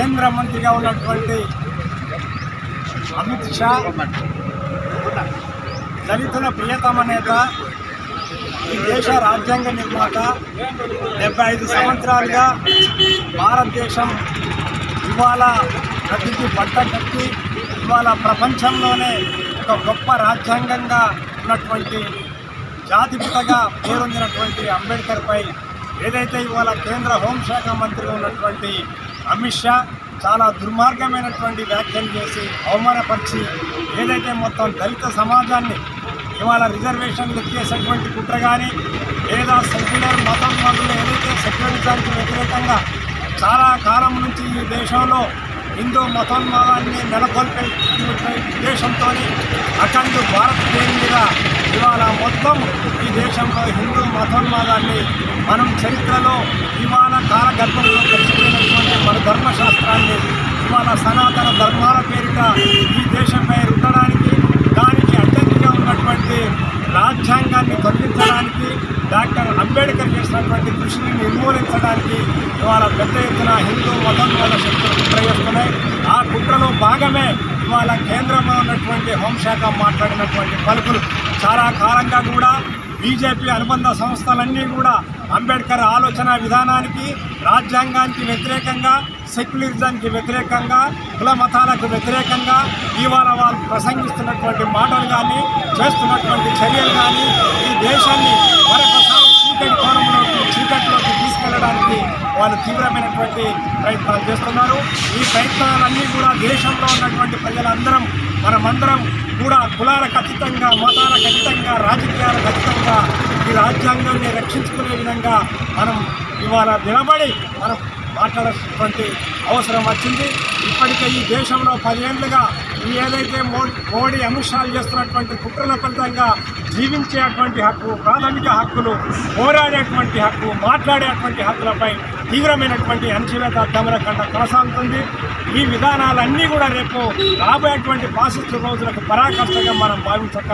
కేంద్ర మంత్రిగా ఉన్నటువంటి అమిత్ షా దళితుల ప్రియతమ నేత ఈ దేశ రాజ్యాంగ నిర్మాత డెబ్బై ఐదు సంవత్సరాలుగా భారతదేశం ఇవాళ ప్రతికి పట్టకట్టి ఇవాళ ప్రపంచంలోనే ఒక గొప్ప రాజ్యాంగంగా ఉన్నటువంటి జాతిపితగా పేరొందినటువంటి అంబేద్కర్పై ఏదైతే ఇవాళ కేంద్ర హోంశాఖ మంత్రిగా ఉన్నటువంటి అమిత్ షా చాలా దుర్మార్గమైనటువంటి వ్యాఖ్యలు చేసి అవమానపరిచి ఏదైతే మొత్తం దళిత సమాజాన్ని ఇవాళ రిజర్వేషన్లు ఎత్తేసేటువంటి కుట్ర కానీ లేదా సెక్యులర్ మతం వాళ్ళు ఏదైతే సెక్యులరిజానికి వ్యతిరేకంగా చాలా కాలం నుంచి ఈ దేశంలో హిందూ మతోన్మాదాన్ని నెలకొల్పే ఉద్దేశంతో అఖండ భారతదేశం మీద ఇవాళ మొత్తం ఈ దేశంలో హిందూ మతోన్మాదాన్ని మనం చరిత్రలో ఇవాళ కాలగర్భంలో కలిసిపోయినటువంటి ధర్మశాస్త్రాన్ని ఇవాళ సనాతన ధర్మాల పేరిట ఈ దేశంపై రుద్దడానికి దానికి అడ్డంకిగా ఉన్నటువంటి రాజ్యాంగాన్ని తొలగించడానికి డాక్టర్ అంబేద్కర్ చేసినటువంటి కృషిని నిర్మూలించడానికి ఇవాళ పెద్ద ఎత్తున హిందూ మతోన్మాద శక్తులు కుట్ర చేస్తున్నాయి ఆ కుట్రలో భాగమే ఇవాళ కేంద్రంలో ఉన్నటువంటి హోంశాఖ మాట్లాడినటువంటి పలుకులు. చాలా కాలంగా కూడా బీజేపీ అనుబంధ సంస్థలన్నీ కూడా అంబేద్కర్ ఆలోచన విధానానికి రాజ్యాంగానికి వ్యతిరేకంగా సెక్యులరిజానికి వ్యతిరేకంగా కుల మతాలకు వ్యతిరేకంగా ఇవాళ వాళ్ళు ప్రసంగిస్తున్నటువంటి మాటలు కానీ చేస్తున్నటువంటి చర్యలు కానీ ఈ దేశాన్ని మరొకసారి చీకటి కోణంలోకి చీకటిలోకి తీసుకెళ్ళడానికి వాళ్ళు తీవ్రమైనటువంటి ప్రయత్నాలు చేస్తున్నారు. ఈ ప్రయత్నాలన్నీ కూడా దేశంలో ఉన్నటువంటి ప్రజలందరం మనమందరం కూడా కులాలకు అతీతంగా మతాలకు అతీతంగా రాజకీయాలకు అతీతంగా ఈ రాజ్యాంగాన్ని రక్షించుకునే విధంగా మనం ఇవాళ నిలబడి మనం మాట్లాడేటువంటి అవసరం వచ్చింది. ఇప్పటికే ఈ దేశంలో పదేళ్ళుగా ఈ ఏదైతే మోడీ మోడీ అమిత్ షాలు చేస్తున్నటువంటి కుట్రల ఫలితంగా జీవించేటువంటి హక్కు ప్రాథమిక హక్కులు పోరాడేటువంటి హక్కు మాట్లాడేటువంటి హక్కులపై తీవ్రమైనటువంటి అణచివేత దమనకండ కొనసాగుతుంది. ఈ విధానాలన్నీ కూడా రేపు రాబోయేటువంటి పాసిస్టు రోజులకు పరాకాష్ఠగా మనం భావించక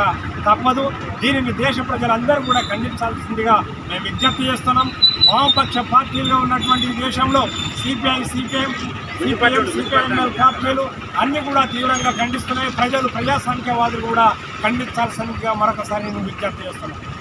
తప్పదు. దీనిని దేశ ప్రజలందరూ కూడా ఖండించాల్సిందిగా మేము విజ్ఞప్తి చేస్తున్నాం. వామపక్ష పార్టీల్లో ఉన్నటువంటి దేశంలో సిపిఐ సిపిఎం సిపిఎం సిపిఐఎంఎల్ పార్టీలు అన్ని కూడా తీవ్రంగా ఖండిస్తున్నాయి. ప్రజలు ప్రజాస్వామికవాదులు కూడా ఖండించాల్సిందిగా మరొకసారి నేను విజ్ఞప్తి చేస్తున్నాను.